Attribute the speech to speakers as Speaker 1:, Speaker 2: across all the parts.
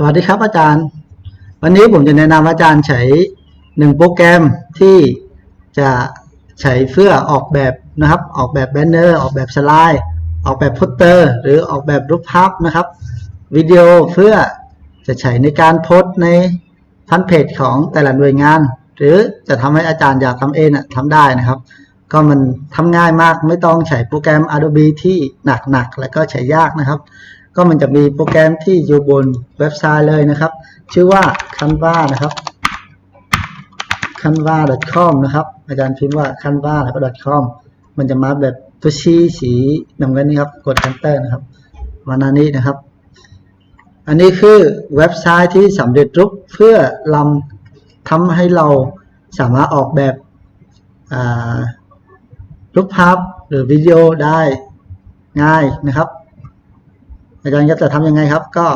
Speaker 1: สวัสดีครับอาจารย์ วันนี้ผมจะแนะนำอาจารย์ใช้หนึ่งโปรแกรมที่จะใช้เพื่อออกแบบนะครับ ออกแบบแบนเนอร์ ออกแบบสไลด์ ออกแบบโพสเตอร์ หรือออกแบบรูปภาพนะครับ วิดีโอเพื่อจะใช้ในการโพสในพันเพจของแต่ละหน่วยงาน หรือจะทำให้อาจารย์อยากทำเองทำได้นะครับ ก็มันทำง่ายมากไม่ต้องใช้โปรแกรม Adobe ที่หนักๆ และก็ใช้ยากนะครับ ก็มันจะมีโปรแกรมที่อยู่บนเว็บไซต์เลยนะครับ ชื่อว่า Canva นะครับ canva.com นะครับ อาจารย์พิมพ์ว่า canva แล้วก็ .com มันจะมาแบบตัวชี้สีน้ำเงินนี่ครับ กด enter นะครับมาหนานี้นะครับ อันนี้คือเว็บไซต์ที่สำเร็จรูปเพื่อลำทำให้เราสามารถออกแบบรูปภาพหรือวิดีโอได้ง่ายนะครับ อาจารย์จะทำยังไงครับ ก็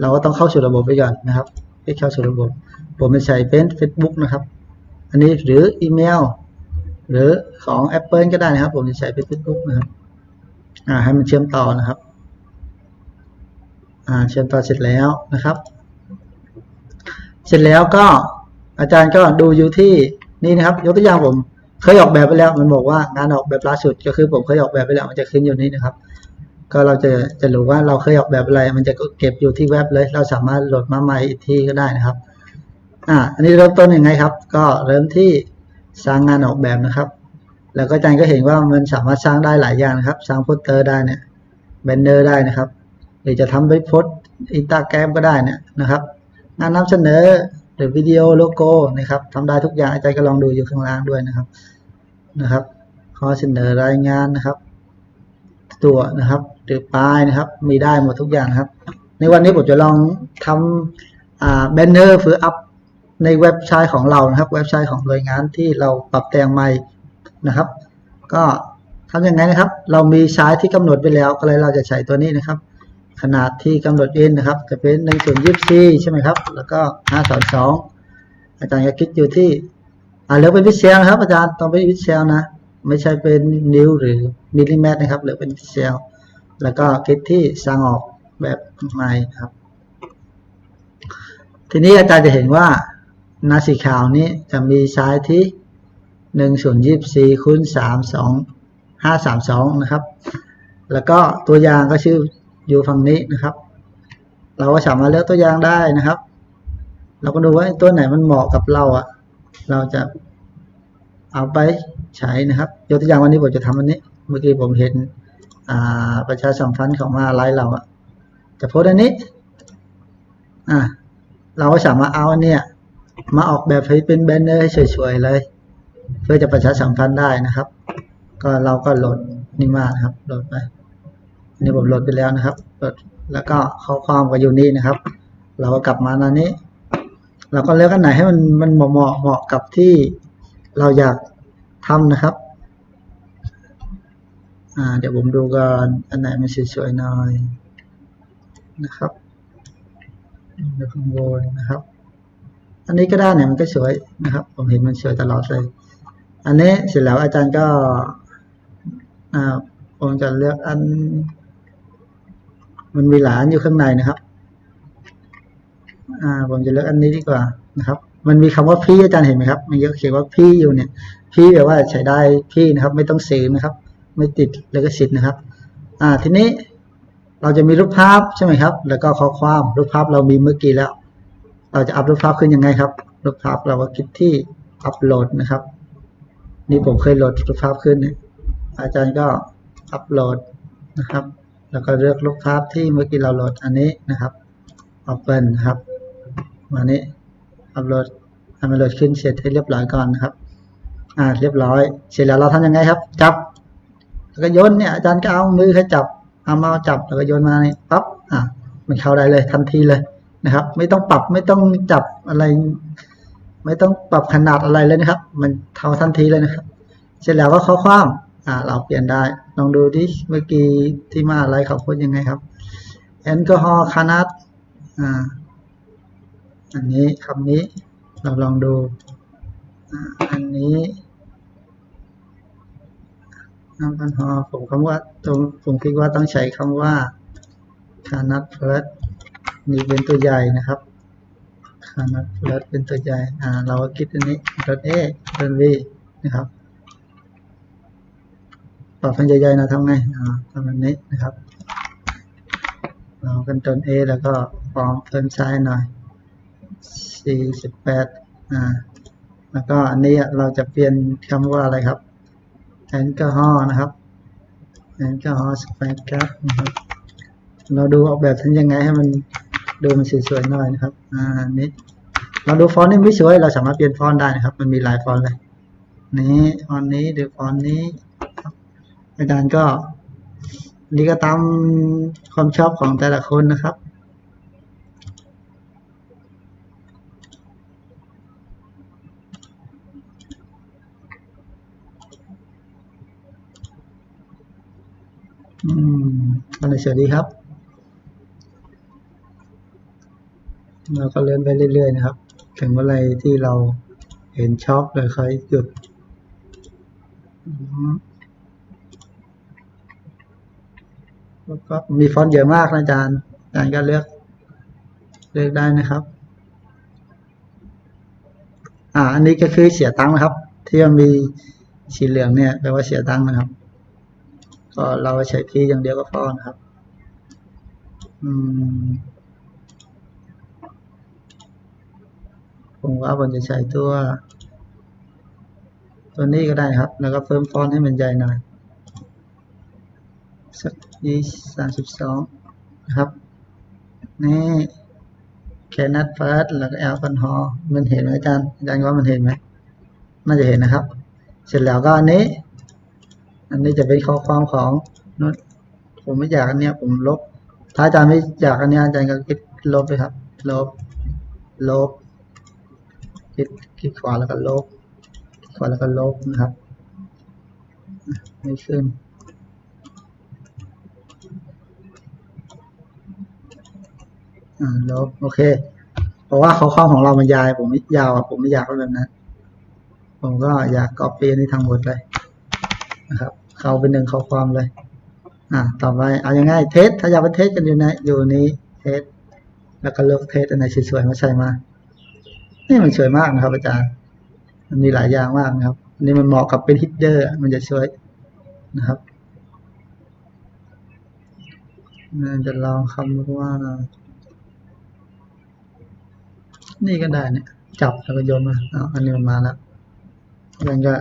Speaker 1: เราก็ต้องเข้าสู่ระบบไปก่อนนะครับให้เข้าสู่ระบบ ผมจะใช้เป็น Facebook นะครับ อันนี้หรืออีเมลหรือของ Apple ก็ได้นะครับ ผมจะใช้เป็น Facebook นะครับอ่าให้มันเชื่อมต่อนะครับอ่าเชื่อมต่อเสร็จแล้วนะครับ เสร็จแล้วก็อาจารย์ก็ดูอยู่ที่นี่นะครับ ยกตัวอย่างผมเคยออกแบบไปแล้ว มันบอกว่างานออกแบบล่าสุดก็คือผมเคยออกแบบไปแล้วมันจะขึ้นอยู่นี่นะครับ ก็เราจะจะรู้ว่าเราเคยออกแบบอะไร มันจะเก็บอยู่ที่เว็บเลย เราสามารถโหลดมาใหม่อีกทีก็ได้นะครับ อ่า อันนี้เริ่มต้นยังไงครับ ก็เริ่มที่สร้างงานออกแบบนะครับ แล้วก็อาจารย์ก็เห็นว่ามันสามารถสร้างได้หลายอย่างนะครับ สร้างโปสเตอร์ได้เนี่ยแบนเนอร์ได้นะครับ หรือจะทำด้วยโพสอินตาแกรมก็ได้เนี่ยนะครับ งานนำเสนอหรือวิดีโอโลโก้นะครับทำได้ทุกอย่างอาจารย์ก็ลองดูอยู่ข้างล่างด้วยนะครับนะครับข้อเสนอรายงานนะครับ ตัวนะครับ หรือป้ายนะครับ มีได้หมดทุกอย่างครับ ในวันนี้ผมจะลองทำแบนเนอร์หรืออัพในเว็บไซต์ของเรานะครับ เว็บไซต์ของหน่วยงานที่เราปรับแต่งใหม่นะครับ ก็ทำยังไงนะครับ เรามีไซส์ที่กำหนดไปแล้วก็เลยเราจะใช้ตัวนี้นะครับ ขนาดที่กำหนดเองนะครับ จะเป็น1ส่วน24ใช่ไหมครับ แล้วก็5ส่วน2อาจารย์ก็คิดอยู่ที่อ่าเลือเป็นพิเศษนะครับ อาจารย์ต้องเป็นพิเศษนะ ไม่ใช่เป็นนิ้วหรือมิลลิเมตรนะครับหรือเป็นพิเศษ แล้วก็คิดที่สร้างออกแบบใหม่ครับ ทีนี้อาจารย์จะเห็นว่าหน้าสีขาวนี้จะมีไซส์ที่1ส่วน24คูณ3 2 5 3 2นะครับ แล้วก็ตัวอย่างก็ชื่ออยู่ฝั่งนี้นะครับ เราก็สามารถเลือกตัวอย่างได้นะครับ เราก็ดูว่าตัวไหนมันเหมาะกับเราอะเราจะเอาไปใช้นะครับยกตัวอย่างวันนี้ผมจะทำอันนี้ เมื่อกี้ผมเห็น ประชาสัมพันธ์ของมหาลัยเราอะจะโพสอันนี้อ่าเราก็สามารถเอาอันเนี้ยมาออกแบบให้เป็นแบนเนอร์ให้สวยๆเลย เพื่อจะประชาสัมพันธ์ได้นะครับ ก็เราก็โหลดนี่มาครับโหลดไปนนี้ผมโหลดไปแล้วนะครับโหลดแล้วก็ข้อความก็อยู่นี่นะครับ เราก็กลับมาหน้านี้ เราก็เลือกอันไหนให้มันมันเหมาะเหมาะเหมาะกับที่เราอยากทำนะครับ เดี๋ยวผมดูก่อนอันไหนมันสวยๆหน่อยนะครับดูข้างบนนะครับ อันนี้ก็ได้เนี่ยมันก็สวยนะครับ ผมเห็นมันสวยตลอดเลย อันนี้เสร็จแล้วอาจารย์ก็ผมจะเลือกอัน มันมีหลานอยู่ข้างในนะครับอ่าผมจะเลือกอันนี้ดีกว่านะครับ มันมีคำว่าพี่อาจารย์เห็นไหมครับ มันเขียนว่าพี่อยู่เนี่ย พี่แปลว่าใช้ได้พี่นะครับ ไม่ต้องซื้อนะครับ ไม่ติดแล้วก็สิทธิ์นะครับ อ่าทีนี้เราจะมีรูปภาพใช่ไหมครับ แล้วก็ข้อความรูปภาพเรามีเมื่อกี้แล้ว เราจะอัพรูปภาพขึ้นยังไงครับ รูปภาพเราก็คลิกที่อัพโหลดนะครับ นี่ผมเคยโหลดรูปภาพขึ้นนะอาจารย์ก็อัพโหลดนะครับ แล้วก็เลือกรูปภาพที่เมื่อกี้เราโหลดอันนี้นะครับ Open นะครับ มานี้อัพโหลดให้มันโหลดขึ้นเสร็จให้เรียบร้อยก่อนนะครับ อ่า เรียบร้อย เสร็จแล้วเราทำยังไงครับ จับ แล้วก็โยนเนี่ยอาจารย์ก็เอามือให้จับเอามาจับแล้วก็โยนมานี่ปั๊บอะมันเข้าได้เลยทันทีเลยนะครับ ไม่ต้องปรับไม่ต้องจับอะไร ไม่ต้องปรับขนาดอะไรเลยนะครับ มันเท่าทันทีเลยนะครับ เสร็จแล้วก็ข้อความอ่าเราเปลี่ยนได้ ลองดูที่เมื่อกี้ที่มาอะไรเขาพูดยังไงครับแอลกอฮอล์คานัดอ่าอันนี้คำนี้เราลองดูอ่าอัน นี้แอลกอฮอผมคำว่าตรงผมคิดว่าต้องใช้คำว่าคานัดเฟิร์สนี่เป็นตัวใหญ่นะครับคานัดรถเป็นตัวใหญ่อ่าเราก็คิดอันนี้รถเอรถวีนะครับปรับเป็นใหญ่ๆนะทำไงอ่าทำแบบนี้นะครับเรากันจน A แล้วก็ฟอร์มเพิ่มซ้ายหน่อย 48 อ่า แล้วก็อันนี้เราจะเปลี่ยนคำว่าอะไรครับ แอลกอฮอล์นะครับแอลกอฮอล์สเปกแก๊สนะครับเราดูออกแบบทันยังไงให้มันดูมันสวยๆหน่อยนะครับอ่านี้เราดูฟอนต์นี่ไม่สวย เราสามารถเปลี่ยนฟอนต์ได้นะครับ มันมีหลายฟอนต์เลย นี้ฟอนต์นี้หรือฟอนต์นี้อาจารย์ก็นี่ก็ตามความชอบของแต่ละคนนะครับ อืมอะไร สวัสดีครับ เราก็เลื่อนไปเรื่อยๆนะครับ ถึงเมื่อไรที่เราเห็นช็อบเลยค่อยหยุดก็มีฟอนต์เยอะมากนะอาจารย์ อาจารย์ก็เลือก เลือกได้นะครับ อ่า อันนี้ก็คือเสียตังค์นะครับ ที่มันมีสีเหลืองเนี่ยแปลว่าเสียตังค์นะครับ ก็เราใช้คีย์อย่างเดียวก็พอนะครับ ผมว่าผมจะใช้ตัว ตัวนี้ก็ได้ครับ แล้วก็เพิ่มฟอนต์ให้มันใหญ่หน่อย สักยี่สามสิบสองนะครับ นี่แคนัทเฟิร์สแล้วก็แอลกอฮอลมันเห็นไหมอาจารย์อาจารย์ว่ามันเห็นไหมน่าจะเห็นนะครับ เสร็จแล้วก็อันนี้ อันนี้จะเป็นข้อความของนผมไม่อยากอันเนี้ยผมลบ ถ้าอาจารย์ไม่อยากอันนี้อาจารย์ก็คลิกลบเลยครับ ลบ ลบ คลิกคลิกขวาแล้วก็ลบ ขวาแล้วก็ลบนะครับ ไม่ขึ้นลบ โอเค เพราะว่าข้อความของเรามันยาวผมไม่ยาวผมไม่อยากให้แบบนั้น ผมก็อยากก๊อปปี้นี้ทั้งหมดเลยนะครับ เข้าเป็นหนึ่งข้อความเลย อ่าต่อไปเอายังไงเทสถ้าอยากเป็นเทสกันอยู่ในอยู่นี้เทสแล้วก็เลือกเทสอันไหนสวยๆมาใส่มา นี่มันสวยมากนะครับ อาจารย์ มันมีหลายอย่างมากนะครับอันนี้มันเหมาะกับเป็นฮิดเดอร์ มันจะสวยนะครับน่าจะลองคำว่า นี่ก็ได้เนี่ย จับแล้วก็โยนมาเอาอันนี้มันมาแล้วมันก็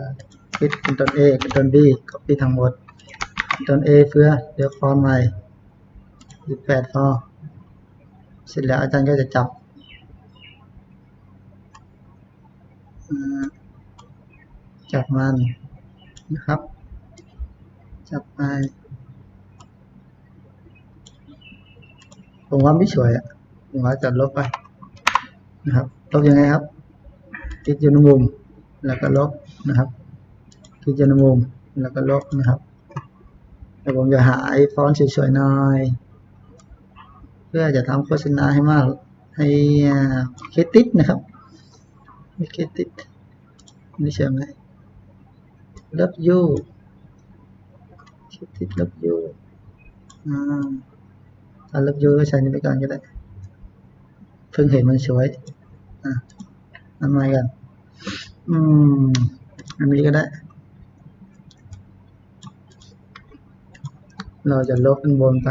Speaker 1: คลิกเป็นต้น A เป็นต้น B ก็ปีทั้งหมด ต้น A เพื่อเดี๋ยวฟอนใหม่18ฟอร์เสร็จแล้วอาจารย์ก็จะจับจับมันนะครับ จับไปผมว่าไม่สวยอะผมว่าจะลบไปนะครับลบยังไงครับ คลิกอยู่ในมุมแล้วก็ลบนะครับ คลิกอยู่ในมุมแล้วก็ลบนะครับ แต่ผมจะหาไอฟอนต์สวยๆหน่อย เพื่อจะทำโฆษณาให้มาก ให้เครติดนะครับไม่เครติดนี่ใช่ไหมเลิฟยูเครติดเลิฟยูอ่าถ้าเลิฟยูก็ใช้นี่ไปก่อนก็ได้เพิ่งเห็นมันสวยอะทำไมกัน อืม อันนี้ก็ได้ เราจะลบเป็นบนไป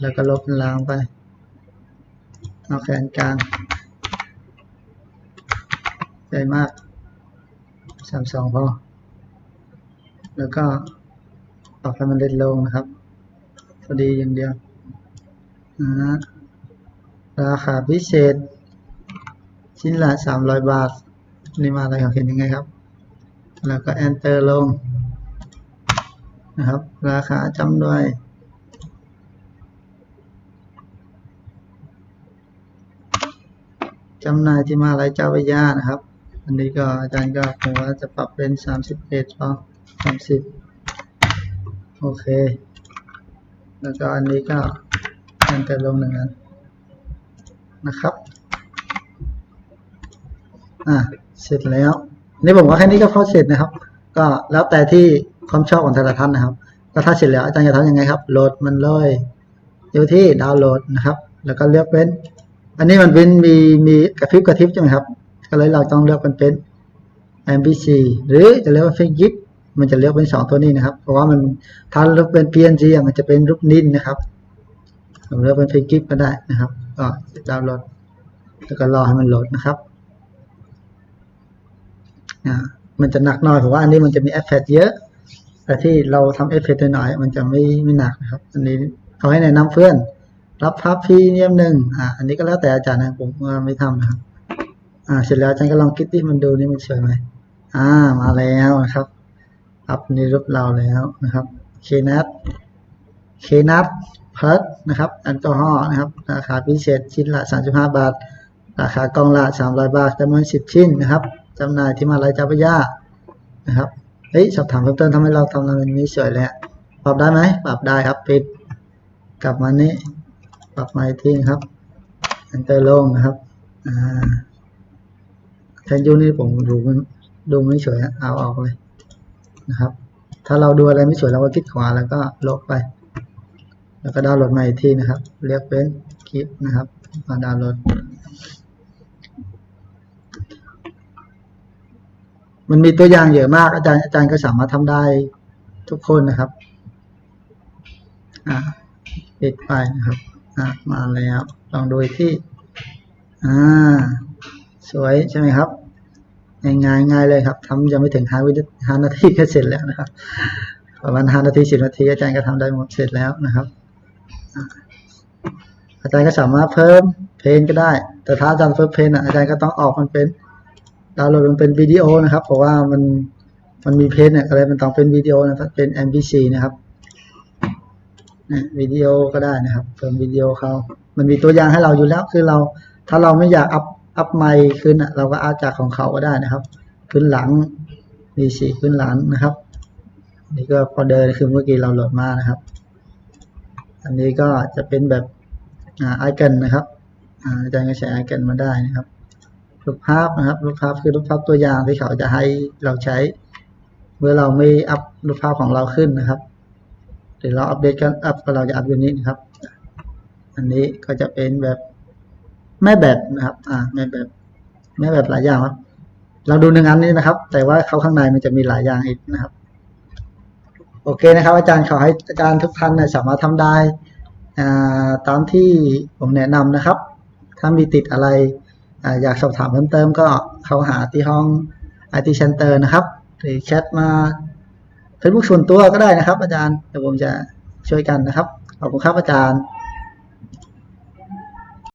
Speaker 1: แล้วก็ลบเป็นล่างไป เอาแขนกลางใหญ่มากสามสองพอ แล้วก็ปรับให้มันเล็กลงนะครับพอดีอย่างเดียวอ่าราคาพิเศษ ชิ้นละสามร้อยบาท นี่มาอะไรของเห็นยังไงครับ แล้วก็ enter ลง นะครับ ราคาจำด้วยจำหน่ายที่มาลายเจ้าพยานะครับ อันนี้ก็อาจารย์ก็ผมว่าจะปรับเป็นสามสิบเอ็ดอสามสิบโอเค แล้วก็อันนี้ก็ enter ลงหนึ่งอันนะครับอ่าเสร็จแล้วนี่ผมว่าแค่นี้ก็พอเสร็จนะครับ ก็แล้วแต่ที่ ความชอบของแต่ละท่านนะครับก็ถ้าเสร็จแล้วอาจารย์จะทำยังไงครับ โหลดมันเลยอยู่ที่ดาวน์โหลดนะครับ แล้วก็เลือกเป็น อันนี้มันเป็นมีมีกระพริบกระพริบใช่ไหมครับ ก็เลยเราต้องเลือกเป็นเป็น MPC หรือจะเรียกว่า f i g i p มันจะเลือกเป็นสองตัวนี้นะครับ เพราะว่ามันถ้าเลือกเป็น PNG มันจะเป็นรูปนิ่นนะครับผมเลือกเป็น f i g i p ก็ได้นะครับ ก็ดาวน์โหลด แล้วก็รอให้มันโหลดนะครับอ่ามันจะหนักหน่อยเพราะว่าอันนี้มันจะมีเอฟเฟกเยอะ แต่ที่เราทำเอฟเฟกต์น่อยมันจะไม่ไม่หนักนะครับ อันนี้เขาให้แนะนำเพื่อน รับพับพรีเมียมหนึ่งอ่าอันนี้ก็แล้วแต่อาจารย์นะผมไม่ทำนะครับ อ่าเสร็จแล้วอาจารย์ก็ลองคิดที่มันดูนี่มันสวยไหมอ่ามาแล้วนะครับอัพในรูปเราแล้วนะครับเคนัทเคนัทเพิร์ดนะครับแอลกอฮอล์นะครับราคาพิเศษชิ้นละ 35 บาท ราคากล่องละ 300 บาทจำนวน 10 ชิ้นนะครับจำหน่ายที่มาลัยจ้าพระยานะครับ เฮ้ยสอบถามเพิ่มเติมทำไมเราทำอะไรนี้สวยเลยปรับได้ไหมปรับได้ครับปิดกลับมานี้ปรับมาอีกทีครับ enter ลงนะครับอ่าแทนยูนี่ผมดูมันดูไม่สวยอะเอาออกเลยนะครับ ถ้าเราดูอะไรไม่สวยเราก็คลิกขวาแล้วก็ลบไป แล้วก็ดาวน์โหลดใหม่อีกทีนะครับ เรียกเป็นคลิปนะครับมาดาวน์โหลด มันมีตัวอย่างเยอะมาก อาจารย์อาจารย์ก็สามารถทำได้ทุกคนนะครับ อ่าปิดไปนะครับ อ่ามาแล้ว ลองดูที่ อ่า สวยใช่ไหมครับ ง่ายง่ายง่ายเลยครับทำยังไม่ถึงห้าวิห้านาทีก็เสร็จแล้วนะครับ ประมาณห้านาทีสิบนาทีอาจารย์ก็ทำได้หมดเสร็จแล้วนะครับ อาจารย์ก็สามารถเพิ่มเพลงก็ได้ แต่ถ้าอาจารย์เพิ่มเพลงอะอาจารย์ก็ต้องออกมันเป็น ดาวน์โหลดมันเป็นวิดีโอนะครับเพราะว่ามันมันมีเพลงเนี่ยก็เลยมันต้องเป็นวิดีโอนะครับเป็น MP4 นะครับนี่ยวิดีโอก็ได้นะครับเพิ่มวิดีโอเขามันมีตัวอย่างให้เราอยู่แล้วคือเรา ถ้าเราไม่อยากอัพอัพไมค์ขึ้นอะเราก็อาจากของเขาก็ได้นะครับ ขึ้นหลังมีสีขึ้นหลังนะครับ นี่ก็พอเดินคือเมื่อกี้เราโหลดมานะครับ อันนี้ก็จะเป็นแบบไอคอนนะครับอาอาจารย์ก็ใช้ไอคอนมาได้นะครับ รูปภาพนะครับ รูปภาพคือรูปภาพตัวอย่างที่เขาจะให้เราใช้ เมื่อเราไม่อัพรูปภาพของเราขึ้นนะครับหรือเราอัปเดตกันอัพก็เราจะอัพอยู่นี้นะครับ อันนี้ก็จะเป็นแบบแม่แบบนะครับ อ่าแม่แบบแม่แบบหลายอย่างครับ เราดูหนึ่งอันนี้นะครับ แต่ว่าเขาข้างในมันจะมีหลายอย่างอีกนะครับ โอเคนะครับ อาจารย์ขอให้อาจารย์ทุกท่านนะสามารถทำได้อ่าตามที่ผมแนะนำนะครับ ถ้ามีติดอะไร อยากสอบถามเพิ่มเติมก็เข้าหาที่ห้อง IT Center นะครับหรือแชทมา Facebook ส่วนตัวก็ได้นะครับ อาจารย์เดี๋ยวผมจะช่วยกันนะครับ ขอบคุณครับอาจารย์